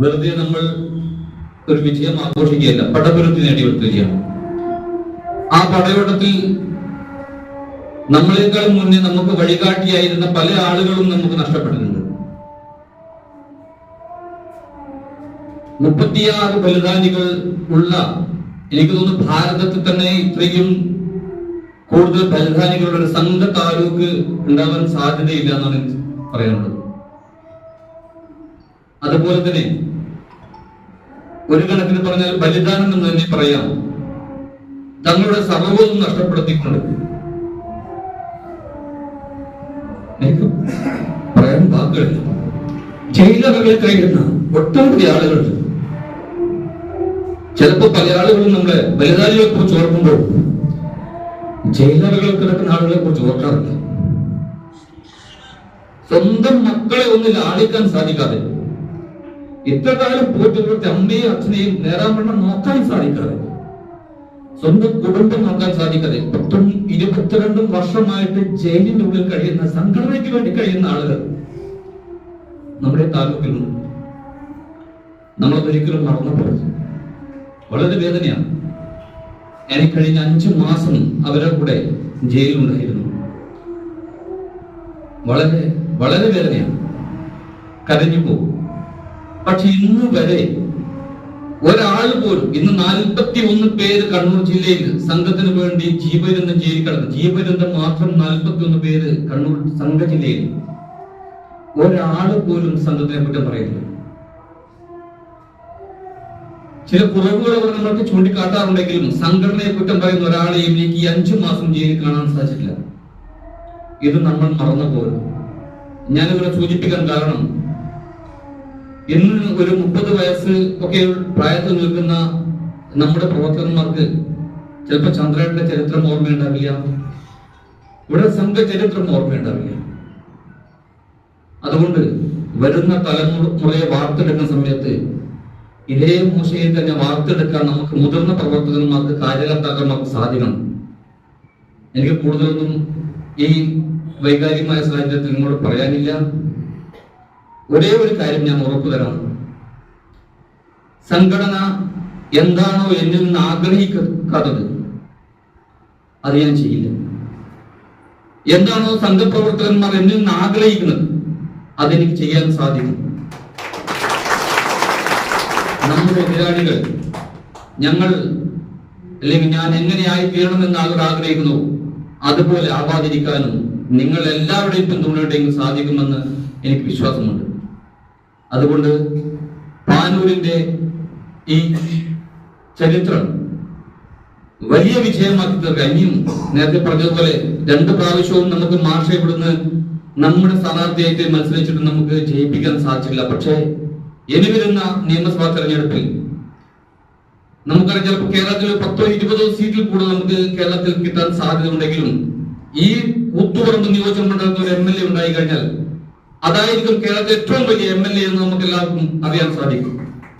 വെറുതെ നമ്മൾ ഒരു വിജയം ആഘോഷിക്കുകയല്ല പടപുരത്തി നേടിയെടുക്കുകയാണ്. ആ പടയോട്ടത്തിൽ നമ്മളെക്കാൾ മുന്നേ നമുക്ക് വഴികാട്ടിയായിരുന്ന പല ആളുകളും നമുക്ക് നഷ്ടപ്പെട്ടിട്ടുണ്ട്. മുപ്പത്തിയാറ് ബലിദാനികൾ ഉള്ള എനിക്ക് തോന്നുന്നു ഭാരതത്തിൽ തന്നെ ഇത്രയും കൂടുതൽ ബലിദാനികളുടെ ഒരു സംഘ താലൂക്ക് ഉണ്ടാവാൻ സാധ്യതയില്ല എന്നാണ് പറയാനുള്ളത്. അതുപോലെ തന്നെ ഒരു കണക്കിന് പറഞ്ഞാൽ ബലിദാനം എന്ന് തന്നെ പറയാം. തങ്ങളുടെ സർവവും നഷ്ടപ്പെടുത്തിക്കൊണ്ട്. പറയാൻ വാക്കുകൾ ജയിലറകളിൽ കഴിയുന്ന ഒട്ടനവധി ആളുകളുണ്ട് ചിലപ്പോ പല ആളുകളും നമ്മളെ ബലിദാനികളെ കുറിച്ച് ഓർക്കുമ്പോൾ ജയിലറകളിൽ കിടക്കുന്ന ആളുകളെ കുറിച്ച് ഓർക്കാറില്ല സ്വന്തം മക്കളെ ഒന്ന് ലാളിക്കാൻ സാധിക്കാതെ ഇത്ര കാലം പോയിട്ട് അമ്മയും അച്ഛനെയും നേരാവണ്ണം നോക്കാൻ സാധിക്കാതെ. സ്വന്തം കുടുംബം നോക്കാൻ സാധിക്കാതെ. പത്തും ഇരുപത്തിരണ്ടും വർഷമായിട്ട് ജയിലിന്റെ ഉള്ളിൽ കഴിയുന്ന സംഘടനയ്ക്ക് വേണ്ടി കഴിയുന്ന ആളുകൾ നമ്മുടെ താലൂക്കിലുണ്ട് നമ്മളതൊരിക്കലും മറന്നു പോകരുത് വളരെ വേദനയാണ്. എനിക്ക് കഴിഞ്ഞ അഞ്ചു മാസം അവരുടെ കൂടെ ജയിലുണ്ടായിരുന്നു വളരെ വളരെ വേദനയാണ്. കരഞ്ഞു പോകും പക്ഷെ ഇന്ന് വരെ ഒരാൾ പോലും ഇന്ന് നാൽപ്പത്തി ഒന്ന് പേര് കണ്ണൂർ ജില്ലയിൽ സംഘത്തിന് വേണ്ടി ജീവരുന്ന ജയിലിൽ കിടന്നു ജീവരുന്ന മാത്രം നാൽപ്പത്തി ഒന്ന് പേര് കണ്ണൂർ സംഘ ജില്ലയിൽ. ഒരാൾ പോലും സംഘത്തിനെ കുറ്റം പറയുന്നു ചില കുറവുകൾ അവർ നമ്മൾക്ക് ചൂണ്ടിക്കാട്ടാറുണ്ടെങ്കിലും സംഘടനയെ കുറ്റം പറയുന്ന ഒരാളെയും എനിക്ക് ഈ അഞ്ചു മാസം ജയിലിൽ കാണാൻ സാധിച്ചിട്ടില്ല. ഇത് നമ്മൾ മറന്നു പോലും ഞാനിവിടെ സൂചിപ്പിക്കാൻ കാരണം ഇന്ന് ഒരു മുപ്പത് വയസ്സ് ഒക്കെ പ്രായത്തിൽ നിൽക്കുന്ന നമ്മുടെ പ്രവർത്തകന്മാർക്ക് ചിലപ്പോൾ ചന്ദ്രയുടെ ചരിത്രം ഓർമ്മയുണ്ടാവില്ല ഇവിടെ സംഘ ചരിത്രം ഓർമ്മയുണ്ടാവില്ല അതുകൊണ്ട് വരുന്ന തലമുറയെ വാർത്തെടുക്കുന്ന സമയത്ത് ഇതേ മൂശയിൽ തന്നെ വാർത്തെടുക്കാൻ നമുക്ക് മുതിർന്ന പ്രവർത്തകന്മാർക്ക് കാര്യകർത്താക്കന്മാർക്ക് സാധിക്കണം. എനിക്ക് കൂടുതലൊന്നും ഈ വൈകാരികമായ സാഹചര്യത്തിൽ നിങ്ങളോട് പറയാനില്ല. ഒരേ ഒരു കാര്യം ഞാൻ ഉറപ്പു തരാം. സംഘടന എന്താണോ എന്നിൽ നിന്ന് ആഗ്രഹിക്കാത്തത് അത് ഞാൻ ചെയ്യില്ല. എന്താണോ സംഘപ്രവർത്തകന്മാർ എന്നിൽ നിന്ന് ആഗ്രഹിക്കുന്നത് അതെനിക്ക് ചെയ്യാൻ സാധിക്കും. നമ്മുടെ എതിരാളികൾ ഞങ്ങൾ അല്ലെങ്കിൽ ഞാൻ എങ്ങനെയായി തീരണമെന്ന് അവർ ആഗ്രഹിക്കുന്നു അതുപോലെ ആവാതിരിക്കാനും നിങ്ങൾ എല്ലാവരുടെയും പിന്തുണയുടെയും സാധിക്കുമെന്ന് എനിക്ക് വിശ്വാസമുണ്ട്. അതുകൊണ്ട് പാനൂരിന്റെ ഈ ചരിത്രം വലിയ വിജയമാക്കി തീർക്കുക ഇനിയും നേരത്തെ പറഞ്ഞതുപോലെ രണ്ട് പ്രാവശ്യവും നമുക്ക് മാർഷ ഇവിടുന്ന് നമ്മുടെ സ്ഥാനാർത്ഥിയായിട്ട് മത്സരിച്ചിട്ട് നമുക്ക് ജയിപ്പിക്കാൻ സാധിച്ചില്ല പക്ഷേ ഇനി വരുന്ന നിയമസഭാ തെരഞ്ഞെടുപ്പിൽ നമുക്കറിയാം ചിലപ്പോൾ കേരളത്തിൽ പത്തോ ഇരുപതോ സീറ്റിൽ കൂടുതൽ നമുക്ക് കേരളത്തിൽ കിട്ടാൻ സാധ്യത ഉണ്ടെങ്കിലും ഈ കൂത്തുപറമ്പ് നിയോജക മണ്ഡലത്തിൽ ഒരു എം എൽ എ ഉണ്ടായി കഴിഞ്ഞാൽ അതായിരിക്കും കേരളത്തിലെ ഏറ്റവും വലിയ എം എൽ എ എന്ന് നമുക്ക് എല്ലാവർക്കും അറിയാൻ സാധിക്കും.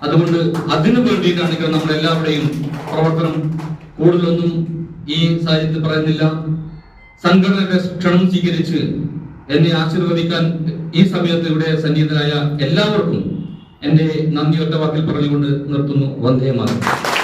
അതുകൊണ്ട് അതിനു വേണ്ടിയിട്ടാണെങ്കിൽ നമ്മൾ എല്ലാവരുടെയും പ്രവർത്തനം. കൂടുതലൊന്നും ഈ സാഹചര്യത്തിൽ പറയുന്നില്ല. സംഘടനയുടെ ക്ഷണം സ്വീകരിച്ച് എന്നെ ആശീർവദിക്കാൻ ഈ സമയത്ത് ഇവിടെ സന്നിഹിതരായ എല്ലാവർക്കും എന്റെ നന്ദിയൊറ്റ വാക്കിൽ പറഞ്ഞുകൊണ്ട് നിർത്തുന്നു. വന്ദേ മാതരം